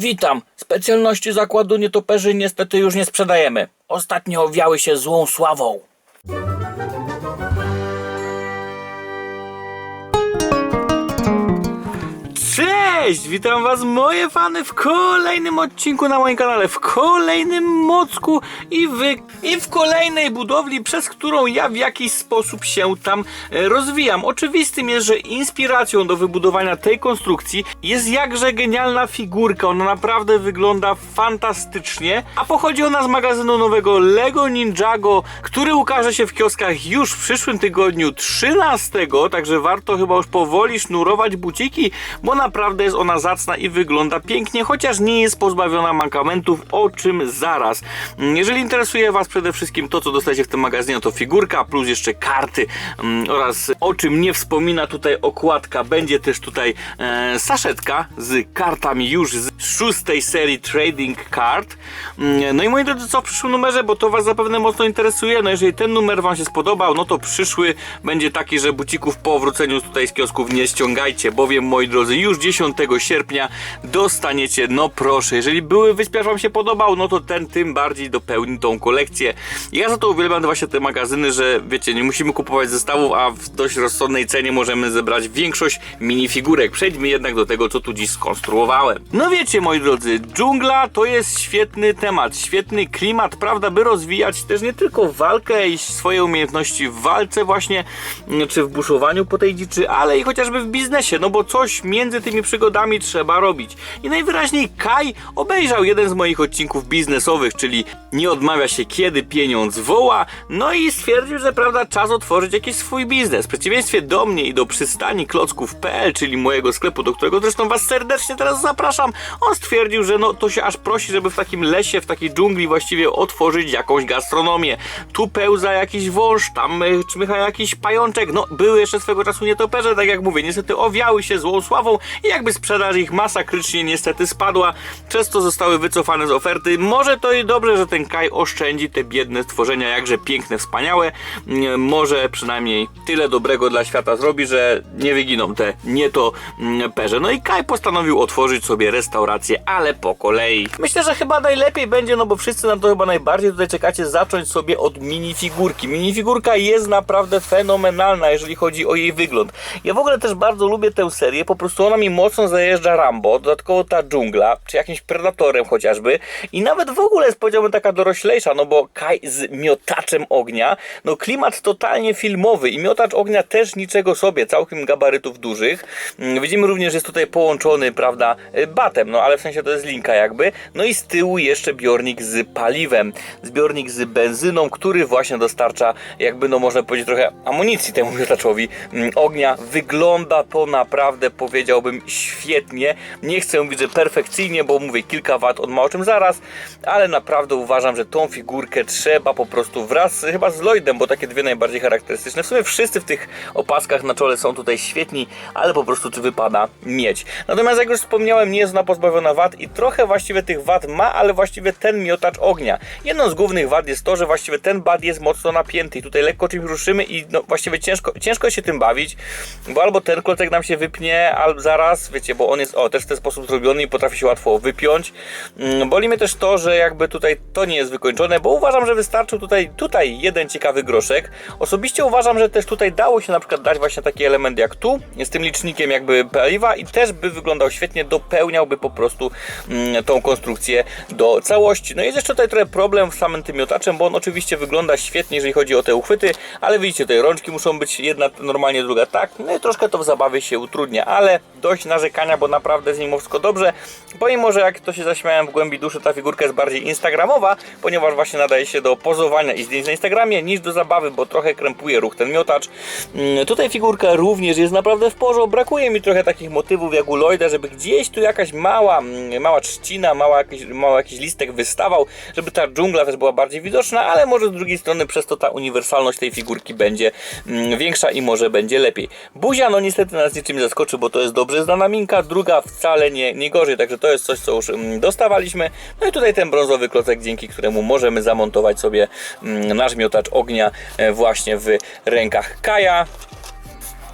Witam. Specjalności zakładu nietoperzy niestety już nie sprzedajemy. Ostatnio owiały się złą sławą. Cześć! Witam was moje fany w kolejnym odcinku na moim kanale, w kolejnym mocku i w, i w kolejnej budowli, przez którą ja w jakiś sposób się tam e, rozwijam. Oczywistym jest, że inspiracją do wybudowania tej konstrukcji jest jakże genialna figurka. Ona naprawdę wygląda fantastycznie, a pochodzi ona z magazynu nowego Lego Ninjago, który ukaże się w kioskach już w przyszłym tygodniu 13, także warto chyba już powoli sznurować buciki, bo naprawdę jest ona zacna i wygląda pięknie, chociaż nie jest pozbawiona mankamentów, o czym zaraz. Jeżeli interesuje Was przede wszystkim to, co dostajecie w tym magazynie, to figurka, plus jeszcze karty mm, oraz o czym nie wspomina tutaj okładka, będzie też tutaj e, saszetka z kartami już z szóstej serii Trading Card. Mm, No i moi drodzy, co w przyszłym numerze, bo to Was zapewne mocno interesuje, no jeżeli ten numer Wam się spodobał, no to przyszły będzie taki, że bucików po wróceniu tutaj z kiosków nie ściągajcie, bowiem moi drodzy, już 10 sierpnia dostaniecie, no proszę, jeżeli były wyspiarz Wam się podobał, no to ten tym bardziej dopełni tą kolekcję. Ja za to uwielbiam właśnie te magazyny, że wiecie, nie musimy kupować zestawów, a w dość rozsądnej cenie możemy zebrać większość minifigurek. Przejdźmy jednak do tego, co tu dziś skonstruowałem. No wiecie, moi drodzy, dżungla to jest świetny temat, świetny klimat, prawda, by rozwijać też nie tylko walkę i swoje umiejętności w walce właśnie, czy w buszowaniu po tej dziczy, ale i chociażby w biznesie, no bo coś między tymi przygodami trzeba robić. I najwyraźniej Kai obejrzał jeden z moich odcinków biznesowych, czyli nie odmawia się kiedy pieniądz woła, no i stwierdził, że prawda, czas otworzyć jakiś swój biznes. W przeciwieństwie do mnie i do przystani klocków.pl, czyli mojego sklepu, do którego zresztą was serdecznie teraz zapraszam, on stwierdził, że no to się aż prosi, żeby w takim lesie, w takiej dżungli właściwie otworzyć jakąś gastronomię. Tu pełza jakiś wąż, tam y, czmycha jakiś pajączek, no były jeszcze swego czasu nietoperze, tak jak mówię, niestety owiały się złą sławą i jakby sprzedaż ich masakrycznie niestety spadła, przez to zostały wycofane z oferty. Może to i dobrze, że ten Kaj oszczędzi te biedne stworzenia, jakże piękne, wspaniałe. Nie, Może przynajmniej tyle dobrego dla świata zrobi, że nie wyginą te nietoperze. No i Kaj postanowił otworzyć sobie restaurację, ale po kolei. Myślę, że chyba najlepiej będzie, no bo wszyscy na to chyba najbardziej tutaj czekacie, zacząć sobie od minifigurki. Minifigurka jest naprawdę fenomenalna, jeżeli chodzi o jej wygląd. Ja w ogóle też bardzo lubię tę serię, po prostu ona mi mocno zajeżdża Rambo, dodatkowo ta dżungla, czy jakimś Predatorem chociażby i nawet w ogóle jest powiedziałbym taka doroślejsza, no bo Kai z miotaczem ognia, no klimat totalnie filmowy i miotacz ognia też niczego sobie, całkiem gabarytów dużych. Mm, Widzimy również, jest tutaj połączony, prawda, y, batem, no ale w sensie to jest linka jakby, no i z tyłu jeszcze zbiornik z paliwem, zbiornik z benzyną, który właśnie dostarcza jakby, no można powiedzieć trochę amunicji temu miotaczowi mm, ognia. Wygląda to naprawdę, powiedziałbym, świetnie. Nie chcę mówić, że perfekcyjnie, bo mówię kilka wad on ma o czym zaraz, ale naprawdę uważam, że tą figurkę trzeba po prostu wraz chyba z Lloydem, bo takie dwie najbardziej charakterystyczne. W sumie wszyscy w tych opaskach na czole są tutaj świetni, ale po prostu tu wypada mieć. Natomiast jak już wspomniałem, nie jest ona pozbawiona wad i trochę właściwie tych wad ma, ale właściwie ten miotacz ognia. Jedną z głównych wad jest to, że właściwie ten bad jest mocno napięty i tutaj lekko czymś ruszymy i no właściwie ciężko, ciężko się tym bawić, bo albo ten klocek nam się wypnie, albo zaraz, wiecie, bo on jest o, też w ten sposób zrobiony i potrafi się łatwo wypiąć. Mm, Boli mnie też to, że jakby tutaj to nie jest wykończone, bo uważam, że wystarczył tutaj, tutaj jeden ciekawy groszek. Osobiście uważam, że też tutaj dało się na przykład dać właśnie taki element jak tu, z tym licznikiem jakby paliwa i też by wyglądał świetnie, dopełniałby po prostu mm, tą konstrukcję do całości. No jest jeszcze tutaj trochę problem z samym tym miotaczem, bo on oczywiście wygląda świetnie, jeżeli chodzi o te uchwyty, ale widzicie, tutaj rączki muszą być jedna normalnie, druga tak, no i troszkę to w zabawie się utrudnia, ale dość narzekania, bo naprawdę z nim wszystko dobrze, pomimo, że jak to się zaśmiałem w głębi duszy, ta figurka jest bardziej instagramowa, ponieważ właśnie nadaje się do pozowania i zdjęć na Instagramie, niż do zabawy, bo trochę krępuje ruch ten miotacz. Mm, Tutaj figurka również jest naprawdę w porządku, brakuje mi trochę takich motywów jak u Lloyda, żeby gdzieś tu jakaś mała, mm, mała trzcina, mała jakiś, mały jakiś listek wystawał, żeby ta dżungla też była bardziej widoczna, ale może z drugiej strony przez to ta uniwersalność tej figurki będzie mm, większa i może będzie lepiej. Buzia no niestety nas niczym nie zaskoczy, bo to jest dobrze znana minka, druga wcale nie, nie gorzej, także to jest coś, co już mm, dostawaliśmy. No i tutaj ten brązowy klocek, dzięki któremu możemy zamontować sobie mm, nasz miotacz ognia e, właśnie w rękach Kaja.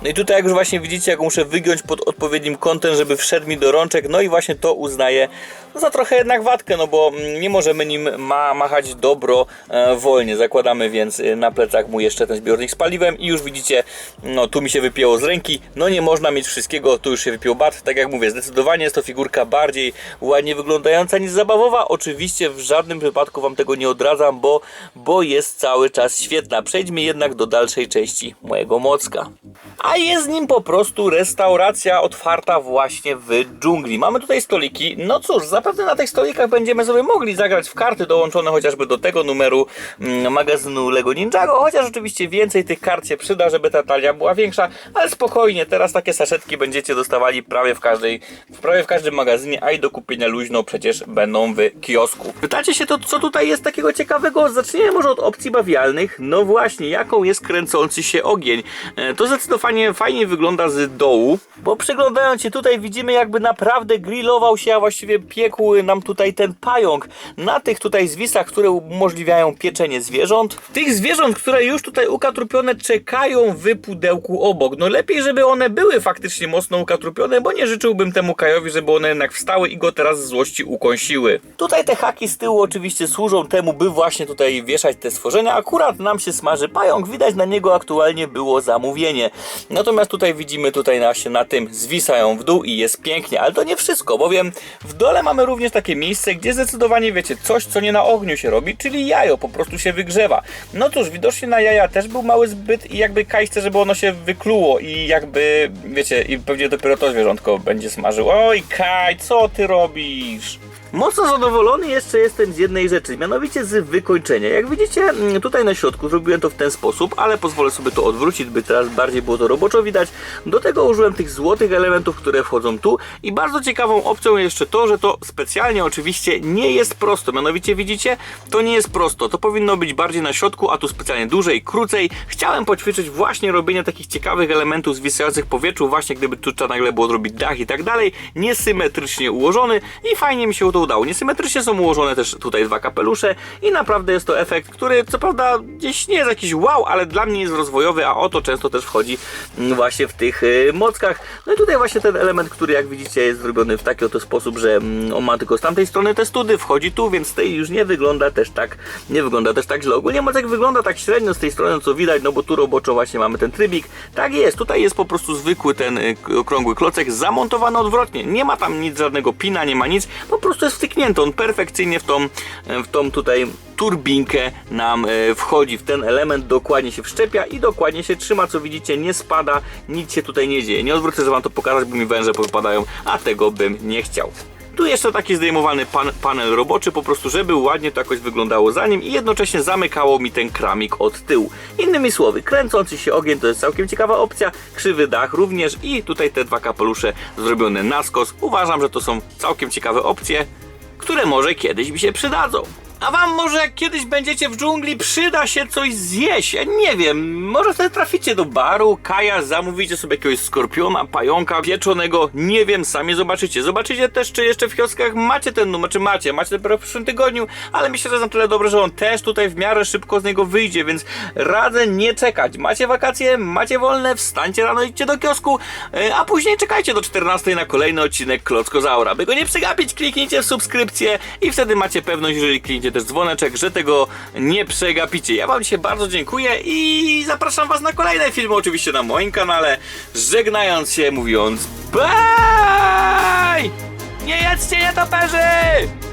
No i tutaj jak już właśnie widzicie, jak muszę wygiąć pod odpowiednim kątem, żeby wszedł mi do rączek, no i właśnie to uznaję za trochę jednak watkę, no bo mm, nie możemy nim ma, machać dobro e, wolnie. Zakładamy więc e, na plecach mu jeszcze ten zbiornik z paliwem i już widzicie, no tu mi się wypięło z ręki, no nie można mieć wszystkiego, tu już się wypiął bat, tak jak mówię, zdecydowanie jest to figurka bardziej ładnie wyglądająca niż zabawowa, oczywiście w żadnym przypadku Wam tego nie odradzam, bo, bo jest cały czas świetna. Przejdźmy jednak do dalszej części mojego mocka. A jest nim po prostu restauracja otwarta właśnie w dżungli. Mamy tutaj stoliki, no cóż, zapewne na tych stolikach będziemy sobie mogli zagrać w karty dołączone chociażby do tego numeru mm, magazynu Lego Ninjago, chociaż oczywiście więcej tych kart się przyda, żeby ta talia była większa, ale spokojnie, teraz takie saszetki będziecie dostawali prawie w każdej, prawie w każdym magazynie, a i do kupienia luźno przecież będą w kiosku. Pytacie się to, co tutaj jest takiego ciekawego? Zacznijmy może od opcji bawialnych. No właśnie, jaką jest kręcący się ogień? E, To zdecydowanie fajnie wygląda z dołu, bo przeglądając się tutaj widzimy jakby naprawdę grillował się, a właściwie piekł nam tutaj ten pająk na tych tutaj zwisach, które umożliwiają pieczenie zwierząt. Tych zwierząt, które już tutaj ukatrupione czekają w pudełku obok. No lepiej, żeby one były faktycznie mocno ukatrupione, bo nie życzyłbym temu Kajowi, żeby one jednak wstały i go teraz z złości ukąsiły. Tutaj te haki z tyłu oczywiście służą temu, by właśnie tutaj wieszać te stworzenia. Akurat nam się smaży pająk, widać na niego aktualnie było zamówienie. Natomiast tutaj widzimy tutaj na tym zwisają w dół i jest pięknie, ale to nie wszystko, bowiem w dole mamy również takie miejsce, gdzie zdecydowanie wiecie, coś co nie na ogniu się robi, czyli jajo po prostu się wygrzewa. No cóż, widocznie na jaja też był mały zbyt i jakby Kaj chce, żeby ono się wykluło i jakby, wiecie, i pewnie dopiero to zwierzątko będzie smażył. Oj Kaj, co ty robisz? Mocno zadowolony jeszcze jestem z jednej rzeczy, mianowicie z wykończenia. Jak widzicie, mm, tutaj na środku zrobiłem to w ten sposób, ale pozwolę sobie to odwrócić, by teraz bardziej było to roboczo widać. Do tego użyłem tych złotych elementów, które wchodzą tu i bardzo ciekawą opcją jest jeszcze to, że to specjalnie oczywiście nie jest prosto. Mianowicie widzicie, to nie jest prosto. To powinno być bardziej na środku, a tu specjalnie dłużej, krócej. Chciałem poćwiczyć właśnie robienie takich ciekawych elementów zwisających powietrzu, właśnie gdyby tu trzeba nagle było zrobić dach i tak dalej, niesymetrycznie ułożony i fajnie mi się to udało. Niesymetrycznie są ułożone też tutaj dwa kapelusze i naprawdę jest to efekt, który co prawda gdzieś nie jest jakiś wow, ale dla mnie jest rozwojowy, a oto często też wchodzi mm, właśnie w tych y, mockach. No i tutaj właśnie ten element, który jak widzicie jest zrobiony w taki oto sposób, że mm, on ma tylko z tamtej strony te study, wchodzi tu, więc z tej już nie wygląda też tak, nie wygląda też tak źle. Ogólnie mocek wygląda tak średnio z tej strony, co widać, no bo tu roboczo właśnie mamy ten trybik. Tak jest, tutaj jest po prostu zwykły ten y, okrągły klocek zamontowany odwrotnie. Nie ma tam nic, żadnego pina, nie ma nic, po prostu jest wtyknięty. On perfekcyjnie w tą, w tą tutaj turbinkę nam e, wchodzi w ten element, dokładnie się wszczepia i dokładnie się trzyma, co widzicie, nie spada, nic się tutaj nie dzieje. Nie odwrócę, że wam to pokazać, bo mi węże powypadają, a tego bym nie chciał. Tu jeszcze taki zdejmowany pan, panel roboczy, po prostu żeby ładnie to jakoś wyglądało za nim i jednocześnie zamykało mi ten kramik od tyłu. Innymi słowy, kręcący się ogień to jest całkiem ciekawa opcja, krzywy dach również i tutaj te dwa kapelusze zrobione na skos. Uważam, że to są całkiem ciekawe opcje, które może kiedyś mi się przydadzą. A wam może jak kiedyś będziecie w dżungli, przyda się coś zjeść. Ja nie wiem, może wtedy traficie do baru, kaja, zamówicie sobie jakiegoś skorpiona, pająka, pieczonego. Nie wiem, sami zobaczycie. Zobaczycie też, czy jeszcze w kioskach macie ten numer, czy macie. Macie dopiero w przyszłym tygodniu, ale myślę, że jest na tyle dobry, że on też tutaj w miarę szybko z niego wyjdzie, więc radzę nie czekać. Macie wakacje, macie wolne, wstańcie rano, idźcie do kiosku, yy, a później czekajcie do 14 na kolejny odcinek Klockozaura. By go nie przegapić, kliknijcie w subskrypcję i wtedy macie pewność, jeżeli klikniecie też dzwoneczek, że tego nie przegapicie. Ja wam dzisiaj bardzo dziękuję i zapraszam was na kolejne filmy, oczywiście na moim kanale. Żegnając się, mówiąc bye! Nie jedzcie nietoperzy!